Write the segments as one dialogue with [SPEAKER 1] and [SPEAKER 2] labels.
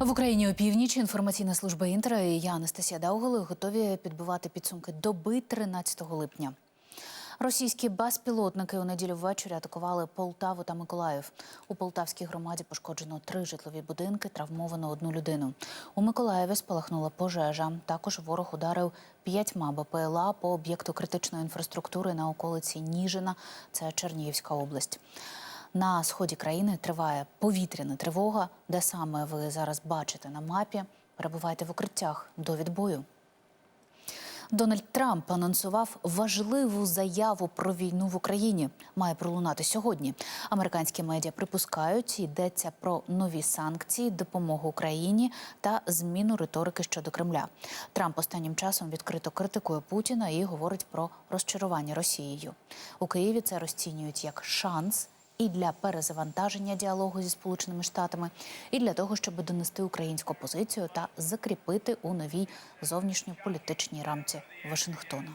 [SPEAKER 1] В Україні опівніч інформаційна служба Інтера і я Анастасія Даугали готові підбивати підсумки доби 13 липня. Російські безпілотники у неділю ввечері атакували Полтаву та Миколаїв. У Полтавській громаді пошкоджено три житлові будинки, травмовано одну людину. У Миколаєві спалахнула пожежа. Також ворог ударив п'ятьма БПЛА по об'єкту критичної інфраструктури на околиці Ніжина. Це Чернігівська область. На сході країни триває повітряна тривога, де саме ви зараз бачите на мапі. Перебувайте в укриттях до відбою. Дональд Трамп анонсував важливу заяву про війну в Україні. Має пролунати сьогодні. Американські медіа припускають, йдеться про нові санкції, допомогу Україні та зміну риторики щодо Кремля. Трамп останнім часом відкрито критикує Путіна і говорить про розчарування Росією. У Києві це розцінюють як шанс і для перезавантаження діалогу зі сполученими штатами, і для того, щоб донести українську позицію та закріпити у новій зовнішньополітичній рамці Вашингтона.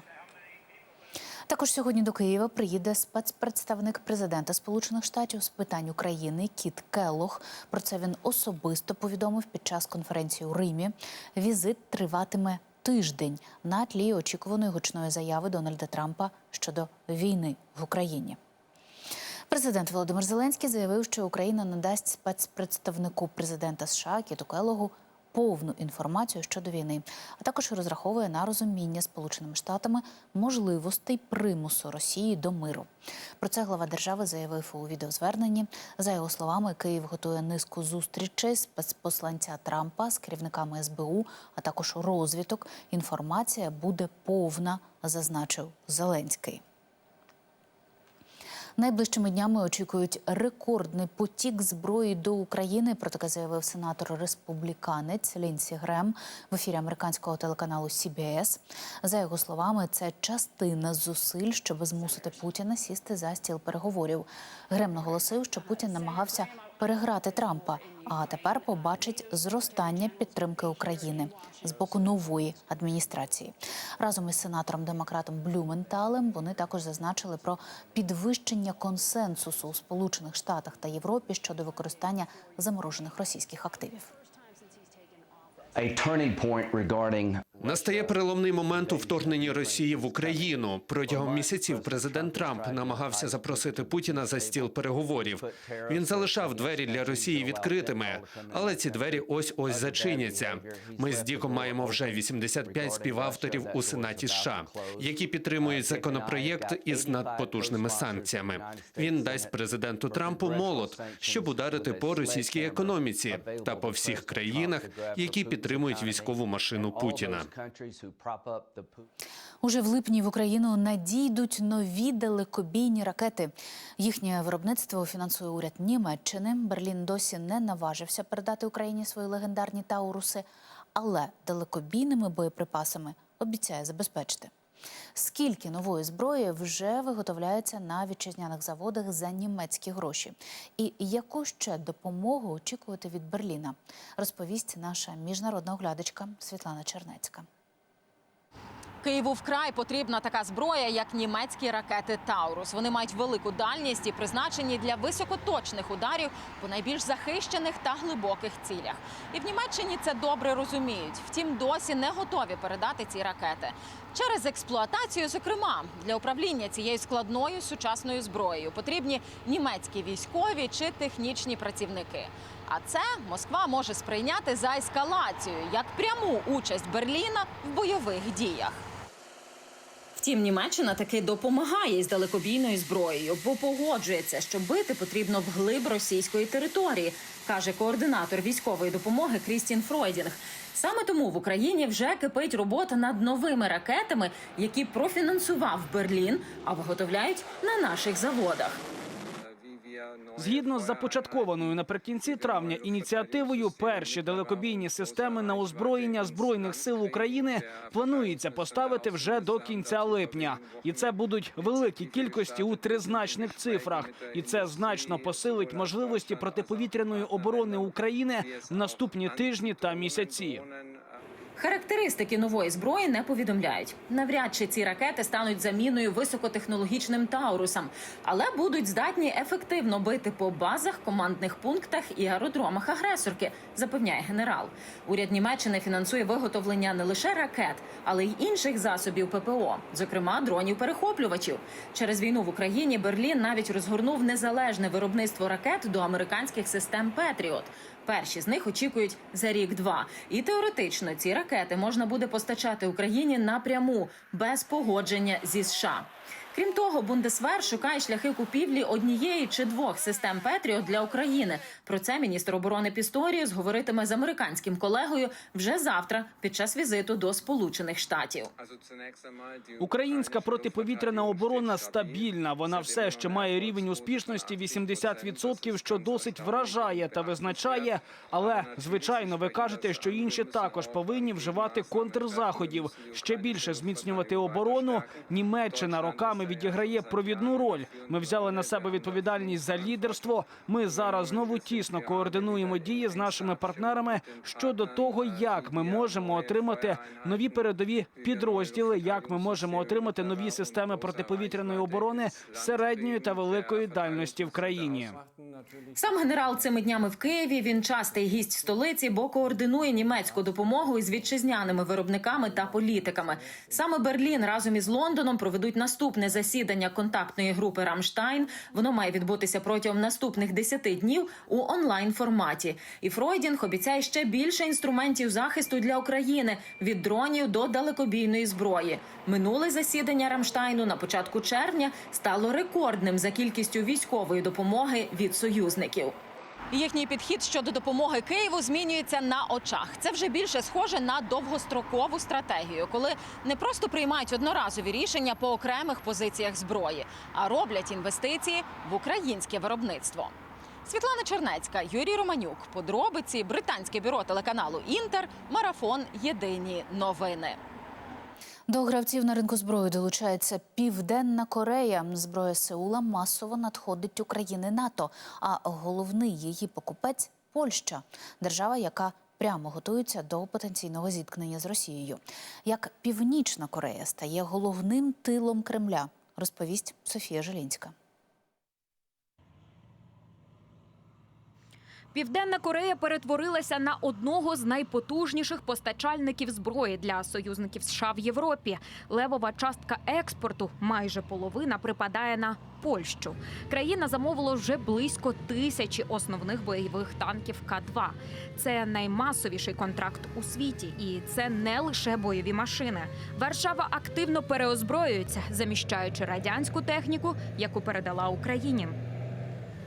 [SPEAKER 1] Також сьогодні до Києва приїде спецпредставник президента Сполучених Штатів з питань України Кіт Келлох. Про це він особисто повідомив під час конференції у Римі. Візит триватиме тиждень на тлі очікуваної гучної заяви Дональда Трампа щодо війни в Україні. Президент Володимир Зеленський заявив, що Україна надасть спецпредставнику президента США Кіту Келлогу повну інформацію щодо війни, а також розраховує на розуміння Сполученими Штатами можливостей примусу Росії до миру. Про це глава держави заявив у відеозверненні. За його словами, Київ готує низку зустрічей спецпосланця Трампа з керівниками СБУ, а також розвиток. Інформація буде повна, зазначив Зеленський. Найближчими днями очікують рекордний потік зброї до України. Про таке заявив сенатор республіканець Лінсі Грем в ефірі американського телеканалу CBS. За його словами, це частина зусиль, щоб змусити Путіна сісти за стіл переговорів. Грем наголосив, що Путін намагався переграти Трампа, а тепер побачить зростання підтримки України з боку нової адміністрації. Разом із сенатором демократом Блюменталем вони також зазначили про підвищення консенсусу у Сполучених Штатах та Європі щодо використання заморожених російських активів.
[SPEAKER 2] a turning point regarding
[SPEAKER 3] Настає переломний момент у вторгненні Росії в Україну. Протягом місяців президент Трамп намагався запросити Путіна за стіл переговорів. Він залишав двері для Росії відкритими, але ці двері ось ось зачиняться. Ми з Діком маємо вже 85 співавторів у Сенаті США, які підтримують законопроєкт із надпотужними санкціями. Він дасть президенту Трампу молот, щоб ударити по російській економіці та по всіх країнах, які підтримують військову машину Путіна.
[SPEAKER 1] Уже в липні в Україну надійдуть нові далекобійні ракети. Їхнє виробництво фінансує уряд Німеччини. Берлін досі не наважився передати Україні свої легендарні тауруси, але далекобійними боєприпасами обіцяє забезпечити. Скільки нової зброї вже виготовляється на вітчизняних заводах за німецькі гроші? І яку ще допомогу очікувати від Берліна? Розповість наша міжнародна оглядачка Світлана Чернецька.
[SPEAKER 4] Києву вкрай потрібна така зброя, як німецькі ракети Таурус. Вони мають велику дальність і призначені для високоточних ударів по найбільш захищених та глибоких цілях. І в Німеччині це добре розуміють. Втім, досі не готові передати ці ракети через експлуатацію. Зокрема, для управління цією складною сучасною зброєю потрібні німецькі військові чи технічні працівники. А це Москва може сприйняти за ескалацію як пряму участь Берліна в бойових діях. Втім, Німеччина таки допомагає з далекобійною зброєю, бо погоджується, що бити потрібно вглиб російської території, каже координатор військової допомоги Крістін Фройдінг. Саме тому в Україні вже кипить робота над новими ракетами, які профінансував Берлін, а виготовляють на наших заводах.
[SPEAKER 5] Згідно з започаткованою наприкінці травня ініціативою, перші далекобійні системи на озброєння збройних сил України планується поставити вже до кінця липня, і це будуть великі кількості у тризначних цифрах. І це значно посилить можливості протиповітряної оборони України в наступні тижні та місяці.
[SPEAKER 4] Характеристики нової зброї не повідомляють. Навряд чи ці ракети стануть заміною високотехнологічним таурусам, але будуть здатні ефективно бити по базах, командних пунктах і аеродромах агресорки, запевняє генерал. Уряд Німеччини фінансує виготовлення не лише ракет, але й інших засобів ППО, зокрема дронів-перехоплювачів. Через війну в Україні Берлін навіть розгорнув незалежне виробництво ракет до американських систем Петріот. Перші з них очікують за рік-два. І теоретично ці ракети можна буде постачати Україні напряму без погодження зі США. Крім того, Бундесвер шукає шляхи купівлі однієї чи двох систем Петріот для України. Про це міністр оборони Пісторіус говоритиме з американським колегою вже завтра під час візиту до Сполучених Штатів.
[SPEAKER 5] Українська протиповітряна оборона стабільна. Вона все ще має рівень успішності 80%, що досить вражає та визначає. Але звичайно, ви кажете, що інші також повинні вживати контрзаходів, ще більше зміцнювати оборону. Німеччина роками відіграє провідну роль. Ми взяли на себе відповідальність за лідерство. Ми зараз знову тісно координуємо дії з нашими партнерами щодо того, як ми можемо отримати нові передові підрозділи, як ми можемо отримати нові системи протиповітряної оборони середньої та великої дальності в країні.
[SPEAKER 4] Сам генерал цими днями в Києві. Він частий гість столиці, бо координує німецьку допомогу із вітчизняними виробниками та політиками. Саме Берлін разом із Лондоном проведуть наступне засідання контактної групи Рамштайн. Воно має відбутися протягом наступних 10 днів у онлайн форматі. І Фройдінг обіцяє ще більше інструментів захисту для України від дронів до далекобійної зброї. Минуле засідання Рамштайну на початку червня стало рекордним за кількістю військової допомоги від союзників. Їхній підхід щодо допомоги Києву змінюється на очах. Це вже більше схоже на довгострокову стратегію, коли не просто приймають одноразові рішення по окремих позиціях зброї, а роблять інвестиції в українське виробництво. Світлана Чернецька, Юрій Романюк. Подробиці британське бюро телеканалу Інтер. Марафон. Єдині новини.
[SPEAKER 1] До гравців на ринку зброї долучається Південна Корея. Зброя Сеула масово надходить України НАТО. А головний її покупець Польща, держава, яка прямо готується до потенційного зіткнення з Росією. Як Північна Корея стає головним тилом Кремля, розповість Софія Желінська.
[SPEAKER 2] Південна Корея перетворилася на одного з найпотужніших постачальників зброї для союзників США в Європі. Левова частка експорту, майже половина, припадає на Польщу. Країна замовила вже близько тисячі основних бойових танків К-2. Це наймасовіший контракт у світі, і це не лише бойові машини. Варшава активно переозброюється, заміщаючи радянську техніку, яку передала Україні.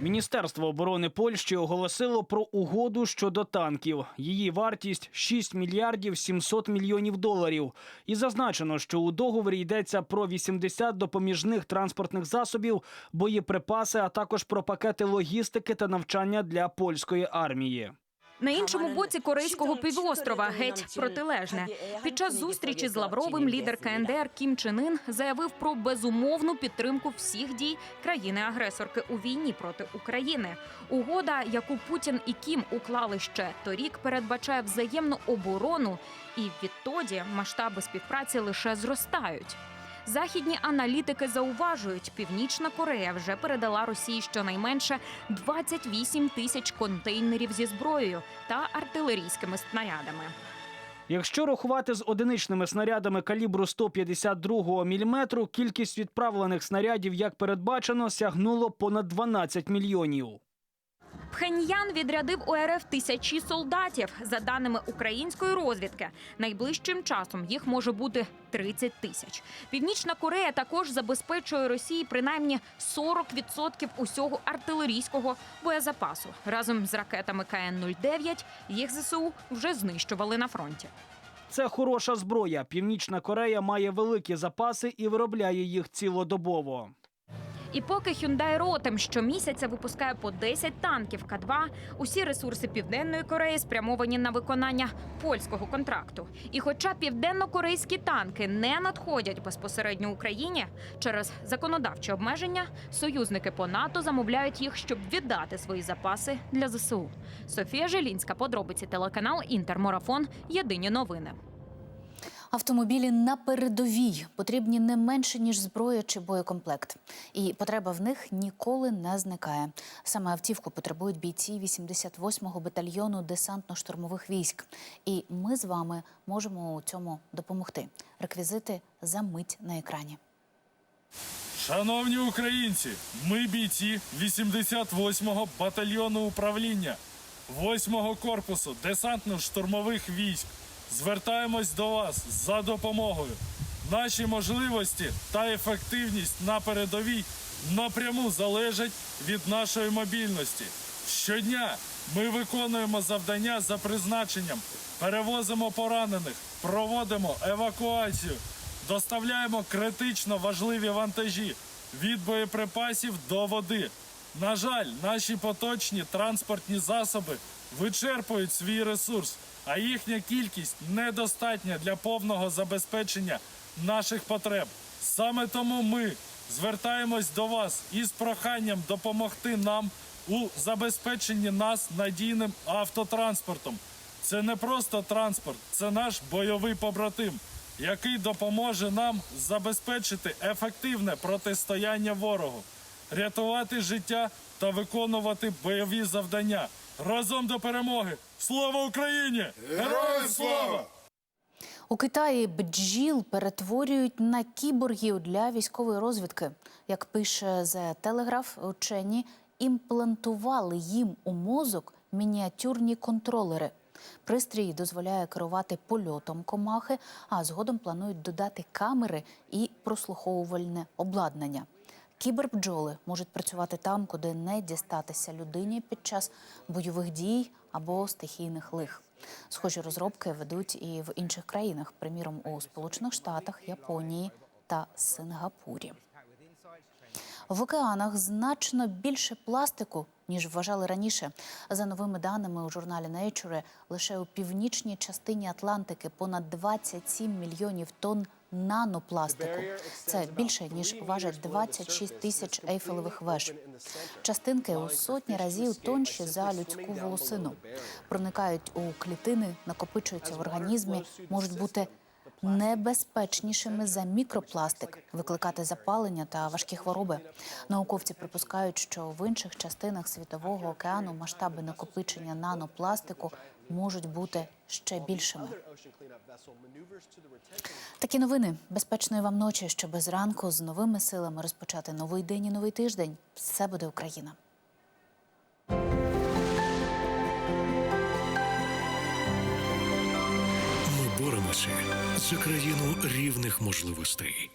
[SPEAKER 5] Міністерство оборони Польщі оголосило про угоду щодо танків. Її вартість 6 мільярдів 700 мільйонів доларів. І зазначено, що у договорі йдеться про 80 допоміжних транспортних засобів, боєприпаси, а також про пакети логістики та навчання для польської армії.
[SPEAKER 2] На іншому боці корейського півострова геть протилежне. Під час зустрічі з Лавровим лідер КНДР Кім Чен Ін заявив про безумовну підтримку всіх дій країни-агресорки у війні проти України. Угода, яку Путін і Кім уклали ще торік, передбачає взаємну оборону, і відтоді масштаби співпраці лише зростають. Західні аналітики зауважують, Північна Корея вже передала Росії щонайменше 28 тисяч контейнерів зі зброєю та артилерійськими снарядами.
[SPEAKER 5] Якщо рахувати з одиничними снарядами калібру 152 мм, кількість відправлених снарядів, як передбачено, сягнуло понад 12 мільйонів.
[SPEAKER 2] Пхеньян відрядив у РФ тисячі солдатів. За даними української розвідки, найближчим часом їх може бути 30 тисяч. Північна Корея також забезпечує Росії принаймні 40% усього артилерійського боєзапасу. Разом з ракетами КН-09 їх ЗСУ вже знищували на фронті.
[SPEAKER 5] Це хороша зброя. Північна Корея має великі запаси і виробляє їх цілодобово.
[SPEAKER 2] І поки Hyundai Rotem щомісяця випускає по 10 танків К-2, усі ресурси Південної Кореї спрямовані на виконання польського контракту. І хоча південно-корейські танки не надходять безпосередньо Україні через законодавчі обмеження, союзники по НАТО замовляють їх, щоб віддати свої запаси для ЗСУ. Софія Желінська, подробиці телеканал Інтермарафон. Єдині новини.
[SPEAKER 1] Автомобілі на передовій потрібні не менше ніж зброя чи боєкомплект, і потреба в них ніколи не зникає. Саме автівку потребують бійці 88-го батальйону десантно-штурмових військ. І ми з вами можемо у цьому допомогти. Реквізити за мить на екрані.
[SPEAKER 6] Шановні українці, ми бійці 88-го батальйону управління 8-го корпусу десантно-штурмових військ. Звертаємось до вас за допомогою. Наші можливості та ефективність на передовій напряму залежать від нашої мобільності. Щодня ми виконуємо завдання за призначенням, перевозимо поранених, проводимо евакуацію, доставляємо критично важливі вантажі від боєприпасів до води. На жаль, наші поточні транспортні засоби вичерпують свій ресурс, а їхня кількість недостатня для повного забезпечення наших потреб. Саме тому ми звертаємось до вас із проханням допомогти нам у забезпеченні нас надійним автотранспортом. Це не просто транспорт, це наш бойовий побратим, який допоможе нам забезпечити ефективне протистояння ворогу, рятувати життя та виконувати бойові завдання. Разом до перемоги! Слава Україні! Героям слава!
[SPEAKER 1] У Китаї бджіл перетворюють на кіборгів для військової розвідки. Як пише The Telegraph, учені імплантували їм у мозок мініатюрні контролери. Пристрій дозволяє керувати польотом комахи, а згодом планують додати камери і прослуховувальне обладнання. Кібербджоли можуть працювати там, куди не дістатися людині під час бойових дій або стихійних лих. Схожі розробки ведуть і в інших країнах, приміром у Сполучених Штатах, Японії та Сингапурі. В океанах значно більше пластику, ніж вважали раніше. За новими даними у журналі Nature, лише у північній частині Атлантики понад 27 мільйонів тонн нанопластику. Це більше ніж важать 26 тисяч ейфелевих веж. Частинки у сотні разів тонші за людську волосину. Проникають у клітини, накопичуються в організмі, можуть бути небезпечнішими за мікропластик, викликати запалення та важкі хвороби. Науковці припускають, що в інших частинах світового океану масштаби накопичення нанопластику можуть бути ще більшими. Такі новини безпечної вам ночі, щоб зранку з новими силами розпочати новий день і новий тиждень. Все буде Україна.
[SPEAKER 7] Ми боремося за країну рівних можливостей.